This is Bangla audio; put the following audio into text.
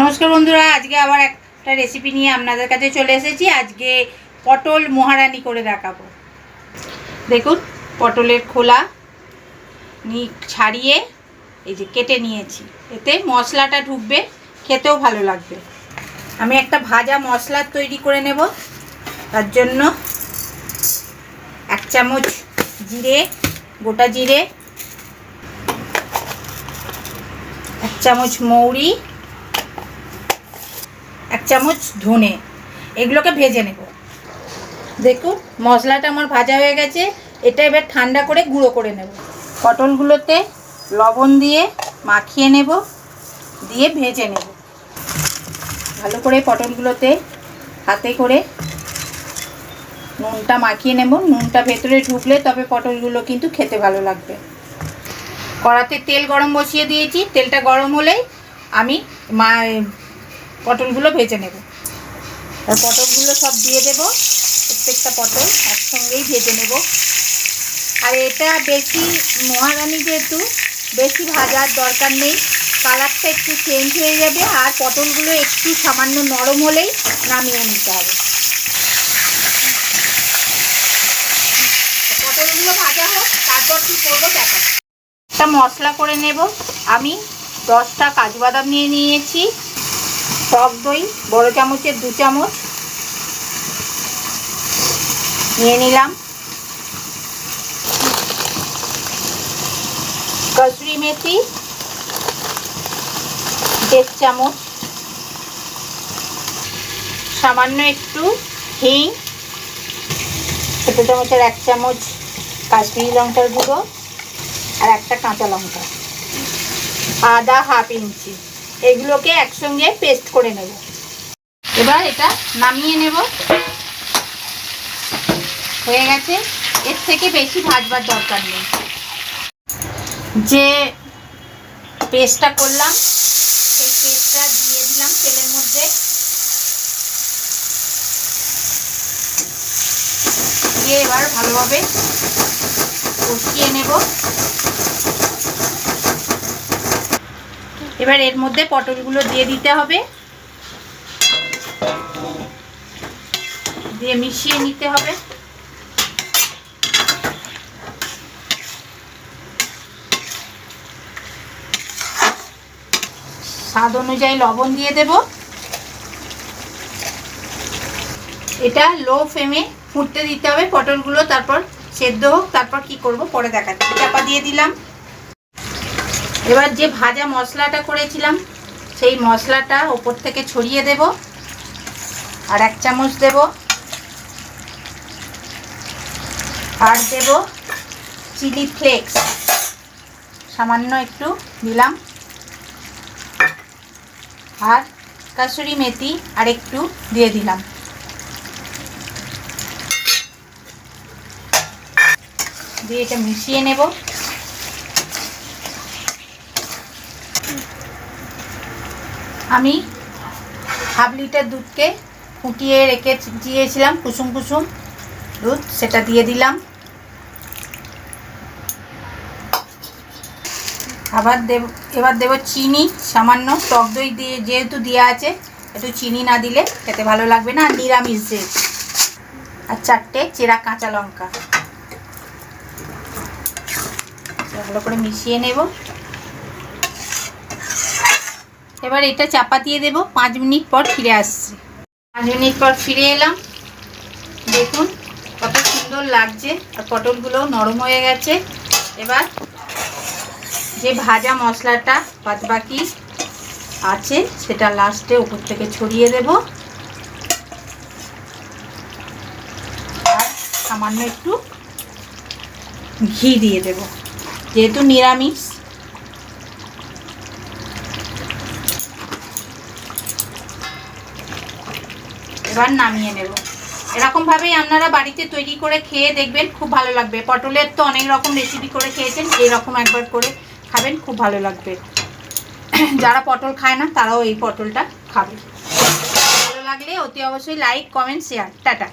নমস্কার বন্ধুরা, আজকে আবার একটা রেসিপি নিয়ে আপনাদের কাছে চলে এসেছি। আজকে পটল মহারানি করে দেখাবো। দেখুন, পটলের খোলা নি ছাড়িয়ে এই যে কেটে নিয়েছি। এতে মশলাটা ঢুকবে, খেতেও ভালো লাগবে। আমি একটা ভাজা মশলা তৈরি করে নেব। তার জন্য এক চামচ জিরে, গোটা জিরে, এক চামচ মৌরি চামচ ধনে। এগুলোকে ভেজে নেব। দেখুন, মশলাটা আমার ভাজা হয়ে গেছে। এটা এবার ঠান্ডা করে গুঁড়ো করে নেব। পটলগুলোতে লবণ দিয়ে মাখিয়ে নেব, দিয়ে ভেজে নেব। ভালো করে পটলগুলোতে হাতে করে নুনটা মাখিয়ে নেব। নুনটা ভেতরে ঢুকলে তবে পটলগুলো কিন্তু খেতে ভালো লাগবে। কড়াতে তেল গরম বসিয়ে দিয়েছি। তেলটা গরম হলেই আমি মা পটলগুলো ভেজে নেব। আর পটলগুলো সব দিয়ে দেব, প্রত্যেকটা পটল একসঙ্গেই ভেজে নেব। আর এটা বেশি, মহারানি যেহেতু, বেশি ভাজার দরকার নেই। কালারটা একটু চেঞ্জ হয়ে যাবে আর পটলগুলো একটু সামান্য নরম হলেই নামিয়ে নিতে হবে। পটলগুলো ভাজা হোক, তারপর কি করব দেখা একটা মশলা করে নেব। আমি দশটা কাজু বাদাম নিয়ে নিয়েছি। টক দই, বড় চামচের দু চামচ। নিয়ে নিলাম। কসুরি মেথি, দেড় চামচ। সামান্য একটু হিং, ছোটো চামচের এক চামচ কাশ্মীরি লঙ্কার গুঁড়ো আর একটা কাঁচা লঙ্কা। আদা হাফ ইঞ্চি। এগুলোকে একসঙ্গে পেস্ট করে নেব। এবার এটা নামিয়ে নেব। হয়ে গেছে। এর থেকে বেশি ভাজবার দরকার নেই। যে পেস্টটা করলাম, সেই পেস্টটা দিয়ে দিলাম তেলের মধ্যে। দিয়ে এবার ভালোভাবে কষিয়ে নেব। এবার এর মধ্যে পটলগুলো দিয়ে দিতে হবে। দিয়ে মিশিয়ে নিতে হবে। স্বাদ অনুযায়ী লবণ দিয়ে দেব। এটা লো ফ্লেমে ফুটতে দিতে হবে পটলগুলো, তারপর সেদ্ধ হোক, তারপর কি করব পরে দেখাচ্ছি। চাপা দিয়ে দিলাম। এবার যে ভাজা মশলাটা করেছিলাম, সেই মশলাটা ওপর থেকে ছড়িয়ে দেব, আর এক চামচ দেব, আর দেব চিলি ফ্লেক্স। সামান্য একটু দিলাম। আর কাসুরি মেথি আর একটু দিয়ে দিলাম। দিয়ে এটা মিশিয়ে নেব। আমি হাফ লিটার দুধকে ফুটিয়ে রেখে দিয়েছিলাম, কুসুম কুসুম দুধ, সেটা দিয়ে দিলাম। আবার দেব, এবার দেব চিনি, সামান্য টক দই দিয়ে যেহেতু দেওয়া আছে, একটু চিনি না দিলে খেতে ভালো লাগবে না নিরামিষ যে। আর চারটে চেরা কাঁচা লঙ্কা। ভালো করে মিশিয়ে নেব। এবার এটা চাপা দিয়ে দেবো। পাঁচ মিনিট পর ফিরে আসছি। পাঁচ মিনিট পর ফিরে এলাম। দেখুন কত সুন্দর লাগছে আর পটলগুলো নরম হয়ে গেছে। এবার যে ভাজা মশলাটা বাদ বাকি আছে, সেটা লাস্টে উপর থেকে ছড়িয়ে দেব। আর সামান্য একটু ঘি দিয়ে দেব। যেহেতু নিরামিষ এবার নামিয়ে নেব। এরকমভাবেই আপনারা বাড়িতে তৈরি করে খেয়ে দেখবেন, খুব ভালো লাগবে। পটলের তো অনেক রকম রেসিপি করে খেয়েছেন, এরকম একবার করে খাবেন, খুব ভালো লাগবে। যারা পটল খায় না, তারাও এই পটলটা খাবে। ভালো লাগলে অতি অবশ্যই লাইক কমেন্ট শেয়ার টাটা।